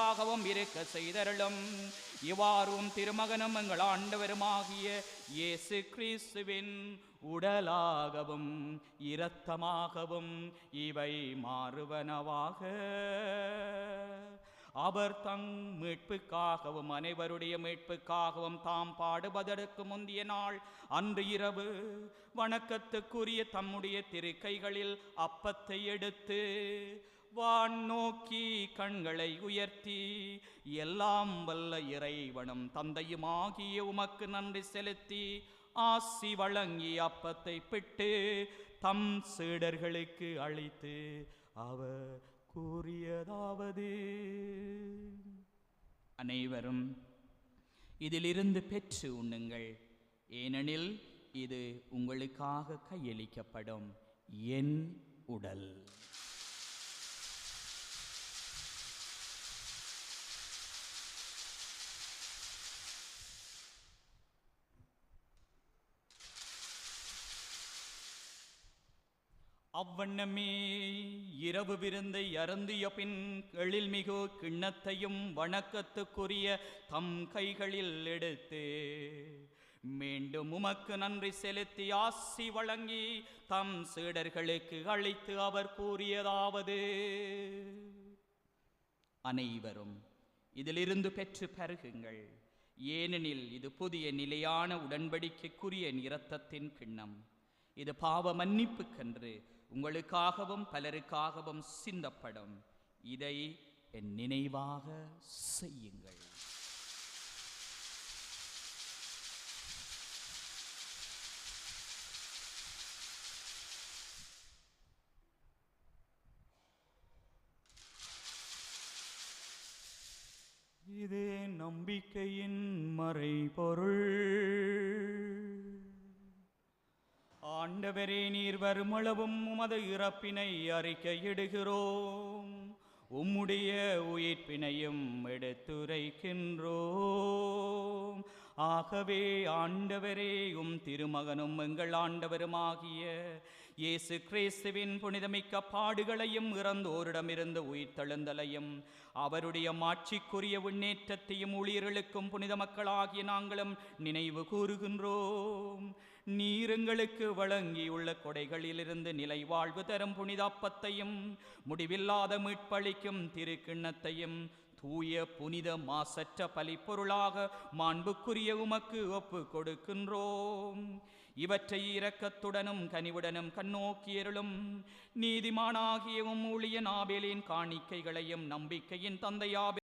ஆகவும் இருக்க செய்தருளும். இவ்வாறும் திருமகனும் எங்கள் ஆண்டவருமாகிய இயேசு கிறிஸ்துவின் உடலாகவும் இரத்தமாகவும் இவை மாறுவனவாக. அவர் தங் மீட்புக்காகவும் அனைவருடைய மீட்புக்காகவும் தாம் பாடுபதற்கு முந்திய நாள் அன்று இரவு வணக்கத்துக்குரிய தம்முடைய திருக்கைகளில் அப்பத்தை எடுத்து வான் நோக்கி கண்களை உயர்த்தி எல்லாம் வல்ல இறைவனும் தந்தையுமாகிய உமக்கு நன்றி செலுத்தி ஆசி வழங்கி அப்பத்தை பிட்டு தம் சீடர்களுக்கு அளித்து அவர் கூறியதாவது. அனைவரும் இதிலிருந்து பெற்று உண்ணுங்கள். ஏனெனில் இது உங்களுக்காக கையளிக்கப்படும் என் உடல். அவ்வண்ணமே இரவு விருந்தை அருந்திய பின் எழில்மிகு கிண்ணத்தையும் வணக்கத்துக்குரிய தம் கைகளில் எடுத்து மீண்டும் உமக்கு நன்றி செலுத்தி ஆசி வழங்கி தம் சீடர்களுக்கு அழைத்து அவர் கூறியதாவது. அனைவரும் இதிலிருந்து பெற்று பருகுங்கள். ஏனெனில் இது புதிய நிலையான உடன்படிக்கைக்குரிய இரத்தத்தின் கிண்ணம். இது பாவ மன்னிப்புக்கென்று உங்களுக்காகவும் பலருக்காகவும் சிந்தப்படும். இதை என் நினைவாக செய்யுங்கள். இதே நம்பிக்கையின் மறைபொருள். ஆண்டவரே நீர் வருமளவும் உமது இறப்பினை அறிக்கையிடுகிறோம். உம்முடைய உயிர்ப்பினையும் எடுத்துரைக்கின்றோம். ஆகவே ஆண்டவரே உம் திருமகனும் எங்கள் ஆண்டவருமாகிய இயேசு கிறிஸ்துவின் புனிதமிக்க பாடுகளையும் இறந்தோரிடமிருந்து உயிர்த்தெழுந்தலையும் அவருடைய மாட்சிக்குரிய முன்னேற்றத்தையும் ஊழியர்களுக்கும் புனித மக்களாகிய நாங்களும் நினைவு கூறுகின்றோம். நீரங்களுக்கு வழங்கியுள்ள கொடைகளிலிருந்து நிலை வாழ்வு தரும் புனிதாப்பத்தையும் முடிவில்லாத மீட்பளிக்கும் திருக்கிண்ணத்தையும் தூய புனித மாசற்ற பலிப்பொருளாக மாண்புக்குரிய உமக்கு ஒப்பு கொடுக்கின்றோம். இவற்றை இரக்கத்துடனும் கனிவுடனும் கண்ணோக்கியருளும் நீதிமானாகியவும் ஊழிய நாபேலின் காணிக்கைகளையும் நம்பிக்கையின் தந்தையாபே